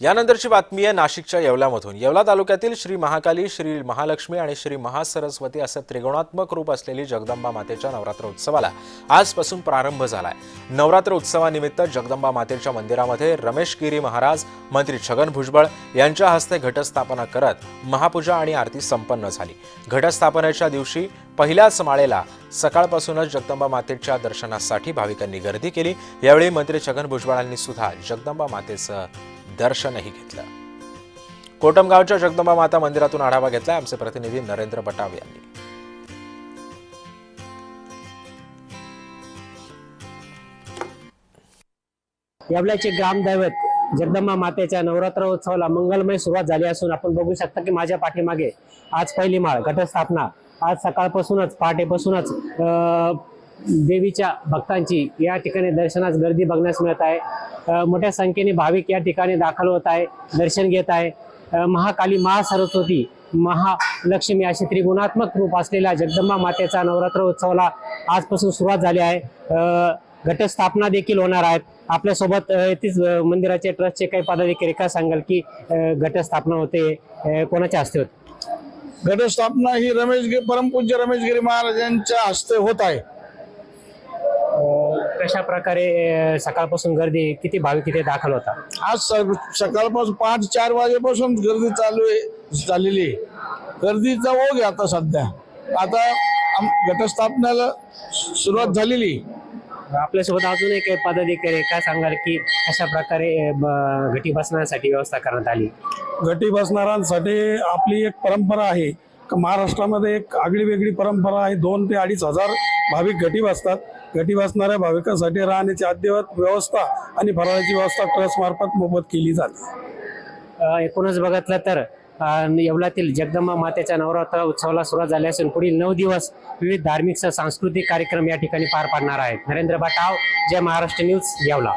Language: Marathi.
यानंतरची बातमी आहे नाशिकच्या येवल्यामधून येवला तालुक्यातील श्री महाकाली श्री महालक्ष्मी आणि श्री महासरस्वती असं त्रिगुणात्मक रूप असलेली जगदंबा मातेच्या नवरात्र उत्सवाला आजपासून प्रारंभ झालाय. नवरात्र उत्सवानिमित्त जगदंबा मातेच्या मंदिरामध्ये रमेश गिरी महाराज मंत्री छगन भुजबळ यांच्या हस्ते घटस्थापना करत महापूजा आणि आरती संपन्न झाली. घटस्थापनेच्या दिवशी पहिल्याच माळेला सकाळपासूनच जगदंबा मातेच्या दर्शनासाठी भाविकांनी गर्दी केली. यावेळी मंत्री छगन भुजबळांनी सुद्धा जगदंबा मातेचं दर्शनही घेतलं. कोटमगावच्या जगदंबा माता मंदिरातून आढावा घेतला आमचे प्रतिनिधी नरेंद्र बटाव यांनी. येवल्याचे ग्रामदैवत जगदंबा मातेच्या नवरात्र उत्सवाला मंगलमय सुरुवात झाली असून आपण बघू शकता की माझ्या पाठीमागे आज पहिली माळ घटस्थापना. आज सकाळपासूनच पहाटेपासूनच अं, देवीच्या भक्तांची या ठिकाणी दर्शनास गर्दी बघण्यास मिळत आहे. मोठ्या संख्येने भाविक या ठिकाणी दाखल होत आहे दर्शन घेत आहे. महाकाली महासरस्वती महालक्ष्मी अशी त्रिगुणात्मक रूप असलेल्या जगदंबा मातेचा नवरात्र उत्सवाला आजपासून सुरुवात झाली आहे. घटस्थापना देखील होणार आहेत. आपल्यासोबत येथेच मंदिराचे ट्रस्टचे काही पदाधिकारी का सांगाल की घटस्थापना होते. कोणाच्या हस्ते होते? घटस्थापना ही रमेश परमपूज्य रमेशगिरी महाराजांच्या हस्ते होत आहे. कशा प्रकारे सकाळपासून गर्दी किती भाविक इथे दाखल होता? आज स- सकाळपासून पाच चार वाजेपासून गर्दी चालू आहे झालेली आहे. गर्दीचा ओघ आहे आता सध्या. आता आम- घटस्थापनेला सुरुवात झालेली आहे. आपल्यासोबत अजूनही काही पदाधिकारी. काय सांगाल की कशा प्रकारे घटी बसण्यासाठी व्यवस्था करण्यात आली? घटी बसणाऱ्यांसाठी आपली एक परंपरा आहे. महाराष्ट्रामध्ये एक आगळी वेगळी परंपरा आहे. दोन ते अडीच हजार भाविक घटी बसतात घटी बसणाऱ्या भाविकांसाठी राहण्याची अद्ययावत व्यवस्था आणि फराळाची व्यवस्था ट्रस्टमार्फत मोफत केली जाते. एकूणच बघितलं तर येवलातील जगदंबा मातेच्या नवरात्र उत्सवाला सुरुवात झाली असून पुढील नऊ दिवस विविध धार्मिक सांस्कृतिक कार्यक्रम या ठिकाणी पार पाडणार आहेत. नरेंद्र बाटाव जय महाराष्ट्र न्यूज येवला.